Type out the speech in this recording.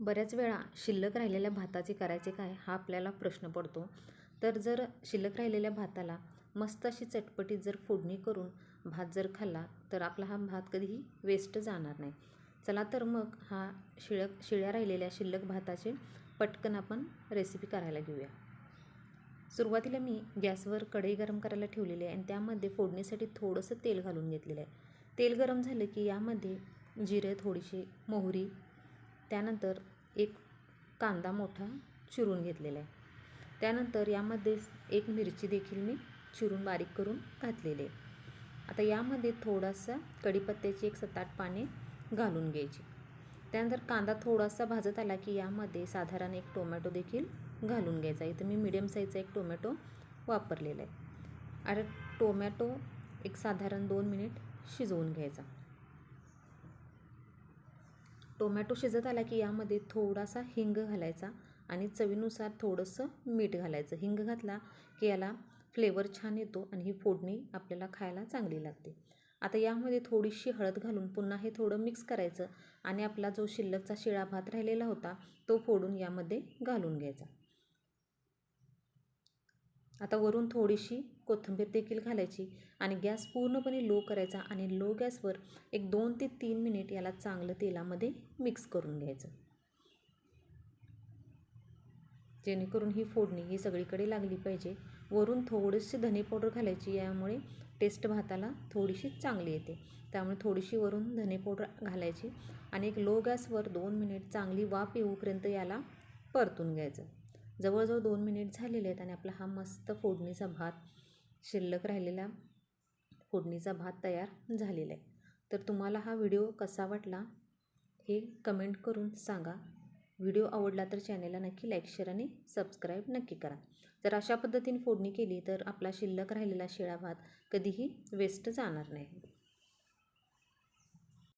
बऱ्याच वेळा शिल्लक राहिलेल्या भाताचे करायचे काय हा आपल्याला प्रश्न पडतो. तर जर शिल्लक राहिलेल्या भाताला मस्त अशी चटपटीत जर फोडणी करून भात जर खाल्ला तर आपला हा भात कधीही वेस्ट जाणार नाही. चला तर मग हा शिळक शिळ्या राहिलेल्या शिल्लक भाताचे पटकन आपण रेसिपी करायला घेऊया. सुरुवातीला मी गॅसवर कढई गरम करायला ठेवलेली आहे आणि त्यामध्ये फोडणीसाठी थोडंसं तेल घालून घेतलेलं आहे. तेल गरम झालं की यामध्ये जिरे थोडीशी मोहरी त्यानंतर एक कांदा मोठा चिरून घेतलेला आहे. त्यानंतर यामध्ये एक मिरची देखील मी चिरून बारीक करून घातलेली आहे. आता यामध्ये थोडासा कढीपत्त्याची एक सात आठ पाने घालून घ्यायची. त्यानंतर कांदा थोडासा भाजत आला की यामध्ये साधारण एक टोमॅटो देखील घालून घ्यायचा. इथं मी मिडियम साईजचा एक टोमॅटो वापरलेला आहे. आता टोमॅटो एक साधारण दोन मिनिट शिजवून घ्यायचा. टोमॅटो शिजत आला की यामध्ये थोडासा हिंग घालायचा आणि चवीनुसार थोडंसं मीठ घालायचं. हिंग घातला की याला फ्लेवर छान येतो आणि ही फोडणी आपल्याला खायला चांगली लागते. आता यामध्ये थोडीशी हळद घालून पुन्हा हे थोडं मिक्स करायचं आणि आपला जो शिल्लकचा शिळा भात राहिलेला होता तो फोडून यामध्ये घालून घ्यायचा. आता वरून थोडीशी कोथिंबीर देखील घालायची आणि गॅस पूर्णपणे लो करायचा आणि लो गॅसवर एक दोन ते तीन मिनिट याला चांगलं तेलामध्ये मिक्स करून घ्यायचं. जेणेकरून ही फोडणी ही सगळीकडे लागली पाहिजे. वरून थोडीशी धने पावडर घालायची यामुळे टेस्ट भाताला थोडीशी चांगली येते. त्यामुळे थोडीशी वरून धने पावडर घालायची आणि एक लो गॅसवर दोन मिनिट चांगली वाफ येऊपर्यंत याला परतून घ्यायचं. जवळजवळ दोन मिनिट झालेले आहेत आणि आपला हा मस्त फोडणीचा भात शिल्लक राहिलेला फोडणीचा भात तयार झालेला आहे. तर तुम्हाला हा व्हिडिओ कसा वाटला हे कमेंट करून सांगा. व्हिडिओ आवडला तर चॅनेलला नक्की लाईक शेअर आणि सबस्क्राईब नक्की करा. जर अशा पद्धतीने फोडणी केली तर आपला शिल्लक राहिलेला शिळा भात कधीही वेस्ट जाणार नाही.